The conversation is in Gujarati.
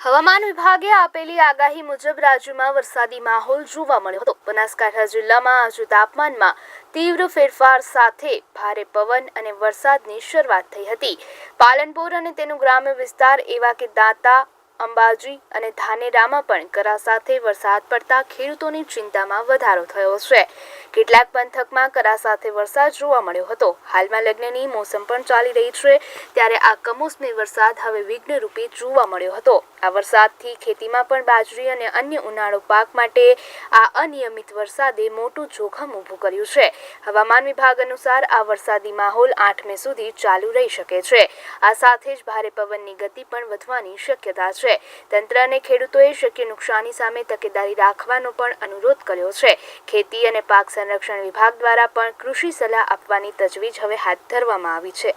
હવામાન વિભાગે આપેલી આગાહી મુજબ રાજ્યમાં વરસાદી માહોલ જોવા મળ્યો હતો. બનાસકાંઠા જિલ્લામાં આજે તાપમાનમાં તીવ્ર ફેરફાર સાથે ભારે પવન અને વરસાદની શરૂઆત થઈ હતી. પાલનપુર અને તેનું ગ્રામ્ય વિસ્તાર એવા કે દાંતા, અંબાજી અને ધાનેરામાં પણ કરા સાથે વરસાદ પડતા ખેડૂતોની ચિંતામાં વધારો થયો છે. કેટલાક પંથકમાં કરા સાથે વરસાદ જોવા મળ્યો હતો. હાલમાં લગ્નની મોસમ પણ ચાલી રહી છે, ત્યારે આ કમોસમી વરસાદ હવે વિઘ્નરૂપી જોવા મળ્યો હતો. આ વરસાદથી ખેતીમાં પણ બાજરી અને અન્ય ઉનાળો પાક માટે આ અનિયમિત વરસાદે મોટું જોખમ ઊભું કર્યું છે. હવામાન વિભાગ અનુસાર આ વરસાદી માહોલ આઠ મે સુધી ચાલુ રહી શકે છે. આ સાથે જ ભારે પવનની ગતિ પણ વધવાની શક્યતા છે. તંત્ર અને ખેડૂતોએ શક્ય નુકસાની સામે તકેદારી રાખવાનો પણ અનુરોધ કર્યો છે. ખેતી અને પાક સંરક્ષણ વિભાગ દ્વારા પણ કૃષિ સલાહ આપવાની તજવીજ હવે હાથ ધરવામાં આવી છે.